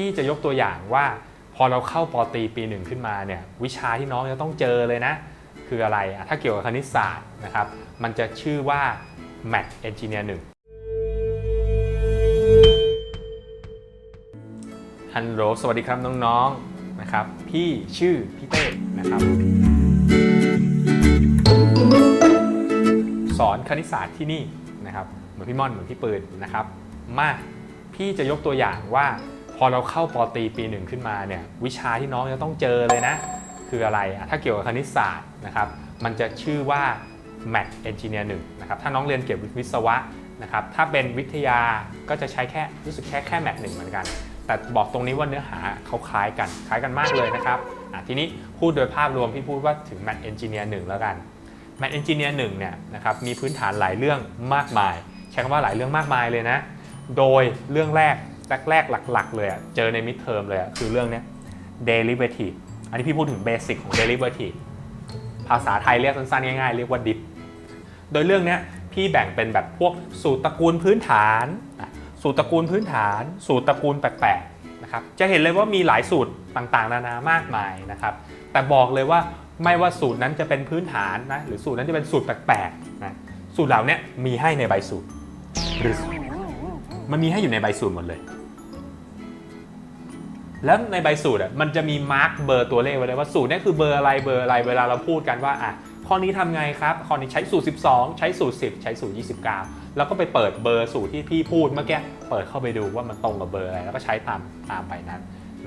พี่จะยกตัวอย่างว่า พอเราเข้าปอตีปีหนึ่งขึ้นมาเนี่ยวิชาที่น้องจะต้องเจอเลยนะ คืออะไระถ้าเกี่ยวกับคณิตศาสตร์นะครับมันจะชื่อว่า Math Engineer 1ฮัลโหลสวัสดีครับน้องๆนะครับพี่ชื่อพี่เต้นะครับ สอนคณิตศาสตร์ที่นี่นะครับเหมือนพี่ม่อนเหมือนพี่ปืนนะครับมาพี่จะยกตัวอย่างว่า พอเราเข้าปตีปีหนึ่งขึ้นมาเนี่ยวิชาที่น้องจะต้องเจอเลยนะ คืออะไรถ้าเกี่ยวกับคณิตศาสตร์นะครับมันจะชื่อว่า Math Engineer 1นะครับถ้าน้องเรียนเกี่ยวกับวิศวะนะครับถ้าเป็นวิทยาก็จะใช้แค่รู้สึกแค่แค่ Math 1เหมือนกัน แต่บอกตรงนี้ว่าเนื้อหาเขาคล้ายกันคล้ายกันมากเลยนะครับทีนี้พูดโดยภาพรวมพี่พูดว่าถึง Math Engineer 1แล้วกัน Math Engineer 1เนี่ยนะครับมีพื้นฐานหลายเรื่องมากมาย ใช้คำว่าหลายเรื่องมากมายเลยนะ โดยเรื่องแรก แรกๆหลัก ๆ เลยอะเจอในมิดเทอมเลยอะคือเรื่องเนี้ย derivative อันนี้พี่พูดถึงเบสิกของ derivative ภาษาไทยเรียกสั้นๆง่ายๆ เรียกว่า dip โดยเรื่องเนี้ยพี่แบ่งเป็นแบบพวกสูตรตระกูลพื้นฐานอะสูตรตระกูลพื้นฐาน สูตรตระกูลแปลกๆนะครับจะเห็นเลยว่ามีหลายสูตรต่างๆ นานามากมายนะครับ แต่บอกเลยว่าไม่ว่าสูตรนั้นจะเป็นพื้นฐานนะหรือสูตรนั้นจะเป็นสูตรแปลกๆนะสูตรเหล่านี้มีให้ในใบสูตรหรือมันมีให้อยู่ในใบสูตรหมดเลย แล้วในใบสูตรอะมันจะมีมาร์กเบอร์ตัวเลขไว้เลยว่าสูตรนี้คือเบอร์อะไรเบอร์อะไรเวลาเราพูดกันว่าอะข้อนี้ทำไงครับข้อนี้ใช้สูตร 12 ใช้สูตร 10 ใช้สูตร 29 แล้วก็ไปเปิดเบอร์สูตรที่พี่พูดเมื่อกี้เปิดเข้าไปดูว่ามันตรงกับเบอร์อะไรแล้วก็ใช้ตามตามไปนั้น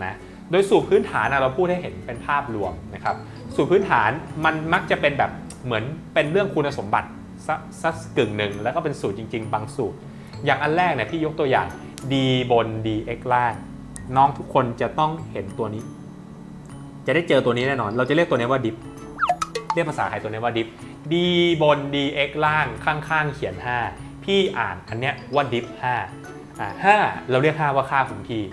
นะโดยสูตรพื้นฐานอะเราพูดให้เห็นเป็นภาพรวมนะครับสูตรพื้นฐานมันมักจะเป็นแบบเหมือนเป็นเรื่องคุณสมบัติสักสักกึ่งหนึ่งแล้วก็เป็นสูตรจริง ๆ บางสูตร อย่างอันแรกเนี่ยพี่ยกตัวอย่าง d บน dx ล่าง น้องทุกคนจะต้องเห็นตัวนี้ จะได้เจอตัวนี้แน่นอน เราจะเรียกตัวนี้ว่า dip เรียกภาษาไทยตัวนี้ว่า dip d บน dx ล่างข้างๆ เขียน 5 พี่อ่านอันเนี้ยว่า dip 5อ่า5เราเรียก 5 ว่าค่าคงที่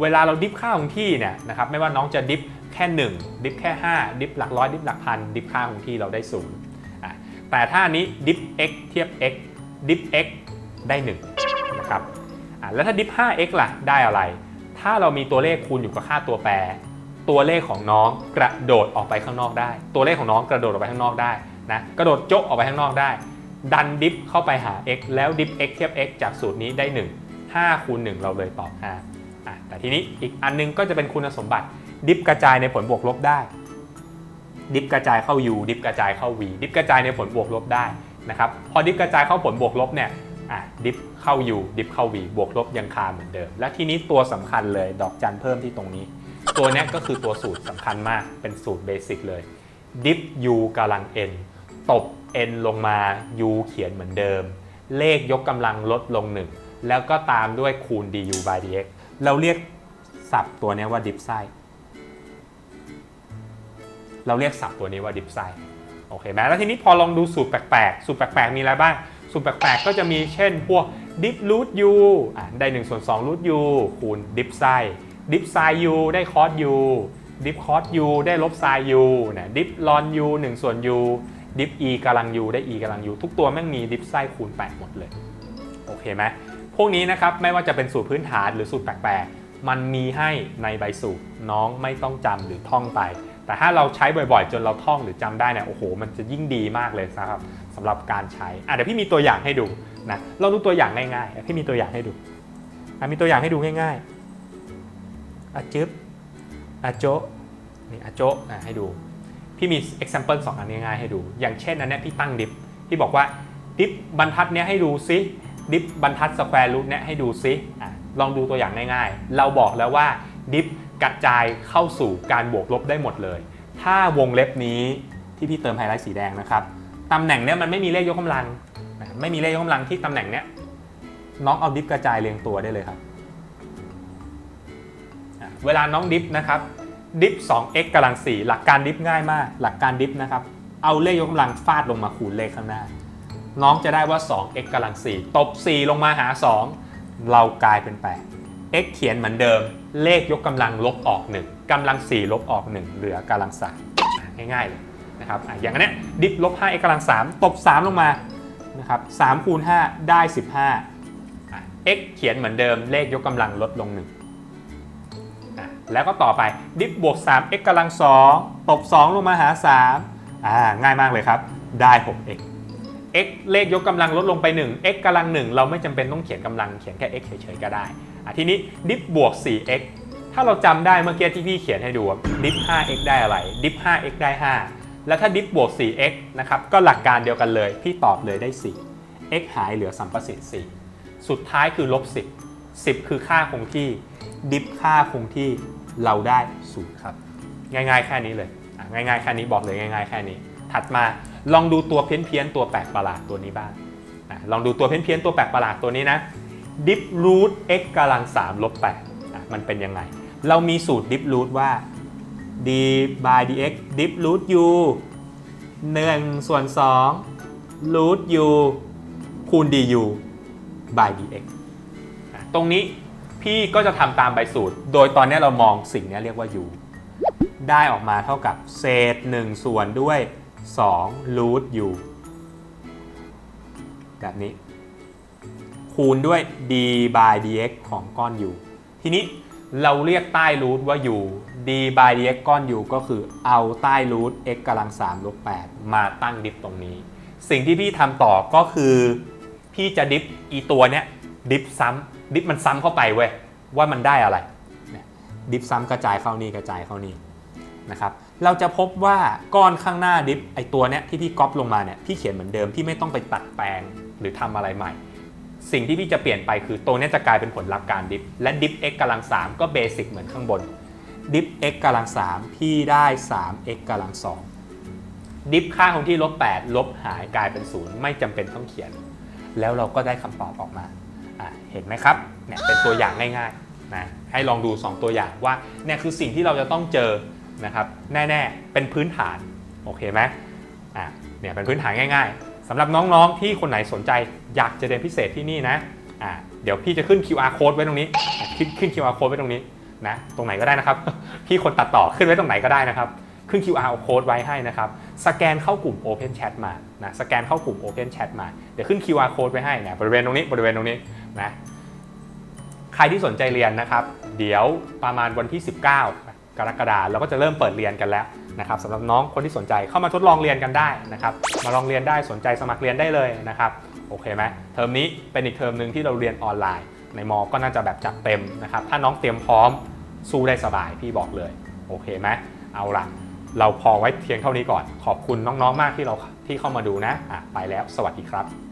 เวลาเราดิฟค่าคงที่เนี่ยนะครับไม่ว่าน้องจะดิฟแค่ 1 ดิฟแค่ 5 ดิฟหลักร้อยดิฟหลักพันดิฟค่าคงที่เราได้ศูนย์อะแต่ถ้านี้ดิฟ x เทียบ x ดิฟ x ได้1นะครับอะแล้วถ้าดิฟ 5x ล่ะได้อะไร ถ้าเรามีตัวเลขคูณอยู่กับค่าตัวแปร ตัวเลขของน้องกระโดดออกไปข้างนอกได้ ตัวเลขของน้องกระโดดออกไปข้างนอกได้นะกระโดดโจ๊ะออกไปข้างนอกได้ ดันดิฟเข้าไปหา x แล้วดิฟ x เทียบ x จากสูตรนี้ได้ 1 5คูณ1เราเลยตอบ5อะแต่ทีนี้อีกอันนึงก็จะเป็นคุณสมบัติ ดิฟกระจายในผลบวกลบได้ ดิฟกระจายเข้า u ดิฟกระจายเข้า v ดิฟกระจายในผลบวกลบได้นะครับพอดิฟกระจายเข้าผลบวกลบเนี่ย อะดิฟเข้า u ดิฟเข้า v บวกลบยังคาเหมือนเดิม และทีนี้ตัวสำคัญเลยดอกจันเพิ่มที่ตรงนี้ ตัวนี้ก็คือตัวสูตรสำคัญมากเป็นสูตรเบสิกเลยดิฟ u กำลัง n ตบ n ลงมา u เขียนเหมือนเดิม เลขยกกำลังลดลง 1 แล้วก็ตามด้วยคูณ du by dx เราเรียกศัพท์ตัวนี้ว่าดิฟไซเราเรียกศัพท์ตัวนี้ว่าดิฟไซโอเคไหมแล้วทีนี้พอลองดูสูตรแปลกๆ สูตรแปลกๆ มีอะไรบ้าง สูตรแปลกๆก็จะมีเช่นพวกดิฟรูทยูได้1ส่วน2รูทยูคูณดิฟไซดิฟไซยูได้คอสยูดิฟคอสยูได้ลบไซยูนะดิฟลอนยู1ส่วนยูดิฟอีกำลังยูได้ e กำลังยูทุกตัวแม่งมีดิฟไซคูณ 8 หมดเลย โอเคไหมพวกนี้นะครับไม่ว่าจะเป็นสูตรพื้นฐานหรือสูตรแปลกๆ มันมีให้ในใบสูตรน้องไม่ต้องจำหรือท่องไป แต่ถ้าเราใช้บ่อยๆ จนเราท่องหรือจำได้เนี่ยโอ้โห มันจะยิ่งดีมากเลยนะครับสำหรับการใช้อะเดี๋ยวพี่มีตัวอย่างให้ดูนะเราดูตัวอย่างง่ายๆพี่มีตัวอย่างให้ดูอะมีตัวอย่างให้ดูง่ายๆอะจึ๊บอะโจนี่อะโจะอะให้ดู พี่มี example สองอันง่ายๆให้ดู อย่างเช่นอันนี้พี่ตั้งดิฟพี่บอกว่าดิฟบรรทัดเนี้ยให้ดูซิดิฟบรรทัดสแควร์รูทเนี่ยให้ดูซิอะลองดูตัวอย่างง่ายๆ เราบอกแล้วว่าดิฟ กระจายเข้าสู่การบวกลบได้หมดเลย ถ้าวงเล็บนี้ที่พี่เติมไฮไลท์สีแดงนะครับตำแหน่งเนี้ยมันไม่มีเลขยกกำลังไม่มีเลขยกกำลังที่ตำแหน่งเนี้ยน้องเอาดิฟกระจายเรียงตัวได้เลยครับ เวลาน้องดิฟนะครับดิฟ 2x กำลัง 4 หลักการดิฟง่ายมาก หลักการดิฟนะครับ เอาเลขยกกำลังฟาดลงมาคูณเลขข้างหน้า น้องจะได้ว่า 2x กำลัง 4 ตบ 4 ลงมาหา 2 เรากลายเป็น 8 x เขียนเหมือนเดิม เลขยกกำลังลบออก 1กำลัง 4 ลบออก 1 เหลือกำลัง3ง่ายๆเลยนะครับออย่างอันเนี้ยดิฟลบ 5x กำลัง 3 ตบ 3 ลงมานะครับ3คูณ 5 ได้ 15 x เขียนเหมือนเดิม เลขยกกำลังลดลง 1 แล้วก็ต่อไปดิฟบวก 3x กำลัง 2 ตบ 2 ลงมาหา 3 อ่า ง่ายมากเลยครับ ได้ 6x x เลขยกกำลังลดลงไป 1 x กำลัง 1 เราไม่จำเป็นต้องเขียนกำลังเขียนแค่ x เฉยๆก็ได้ ทีนี้ดิฟบวก 4x ถ้าเราจำได้เมื่อกี้ที่พี่เขียนให้ดูดิฟ 5x ได้อะไร ดิฟ 5x ได้ 5 แล้วถ้าดิฟบวก 4x นะครับ ก็หลักการเดียวกันเลย พี่ตอบเลยได้ 4 x หายเหลือสัมประสิทธิ์4สุดท้ายคือลบ 10 10 คือค่าคงที่ ดิฟค่าคงที่เราได้ศูนย์ครับ ง่ายๆ แค่นี้เลย ง่ายๆ แค่นี้บอกเลยง่ายๆ แค่นี้ ถัดมาลองดูตัวเพี้ยนๆ ตัวแปลกประหลาดตัวนี้บ้าง ลองดูตัวเพี้ยนๆ ตัวแปลกประหลาดตัวนี้นะ ดิฟรูท x กำลัง3ลบ8มันเป็นยังไง เรามีสูตรดิฟรูทว่า d by dx ดิฟรูท u 1ส่วน2รูท u คูณ du by dx อะตรงนี้พี่ก็จะทำตามใบสูตร โดยตอนนี้เรามองสิ่งนี้เรียกว่า u ได้ออกมาเท่ากับเศษ 1 ส่วนด้วย2 root u แบบนี้ คูณด้วย d by dx ของก้อน u ทีนี้เราเรียกใต้รูทว่า u d by dx ก้อน u ก็คือเอาใต้รูท x กำลัง3ลบ8มาตั้งดิฟตรงนี้ สิ่งที่พี่ทำต่อก็คือ พี่จะดิฟอีตัวเนี้ยดิฟซ้ำดิฟมันซ้ำเข้าไปเว้ยว่ามันได้อะไร ดิฟซ้ำกระจายเข้านี่กระจายเข้านี่นะครับเราจะพบว่าก้อนข้างหน้าดิฟไอตัวเนี้ยที่พี่ก๊อปลงมาเนี่ยพี่เขียนเหมือนเดิมพี่ไม่ต้องไปตัดแปลงหรือทำอะไรใหม่ สิ่งที่พี่จะเปลี่ยนไปคือตัวนี้จะกลายเป็นผลลัพธ์การดิฟ และดิฟ x กำลัง3ก็เบสิกเหมือนข้างบนดิฟ x กำลัง3พี่ได้ 3x กำลัง2ดิฟค่าของที่ลบ8ลบหายกลายเป็น 0 ไม่จำเป็นต้องเขียน แล้วเราก็ได้คำตอบออกมา เห็นไหมครับเนี่ยเป็นตัวอย่างง่ายๆนะให้ลองดู 2 ตัวอย่างว่าเนี่ยคือสิ่งที่เราจะต้องเจอนะครับแน่ๆเป็นพื้นฐานโอเคไหมอะเนี่ยเป็นพื้นฐานง่าย ๆ สำหรับน้องๆที่คนไหนสนใจอยากจะเรียนพิเศษที่นี่นะอะเดี๋ยวพี่จะขึ้น QR code ไว้ตรงนี้ ขึ้นขึ้น QR code ไว้ตรงนี้นะตรงไหนก็ได้นะครับ พี่คนตัดต่อขึ้นไว้ตรงไหนก็ได้นะครับ ขึ้น QR code ไว้ให้นะครับ สแกนเข้ากลุ่ม Open Chat มานะสแกนเข้ากลุ่ม Open Chat มา เดี๋ยวขึ้น QR code ไว้ให้นะบริเวณตรงนี้บริเวณตรงนี้นะใครที่สนใจเรียนนะครับ เดี๋ยวประมาณวันที่ 19 กรกฎาคมเราก็จะเริ่มเปิดเรียนกันแล้ว นะครับสำหรับน้องคนที่สนใจเข้ามาทดลองเรียนกันได้นะครับมาลองเรียนได้สนใจสมัครเรียนได้เลยนะครับโอเคไหมเทอมนี้เป็นอีกเทอมหนึ่งที่เราเรียนออนไลน์ ในมอก็น่าจะแบบจัดเต็มนะครับถ้าน้องเตรียมพร้อมสู้ได้สบายพี่บอกเลยโอเคไหมเอาล่ะเราพอไว้เพียงเท่านี้ก่อน ขอบคุณน้องๆมากที่เราที่เข้ามาดูนะอะไปแล้วสวัสดีครับ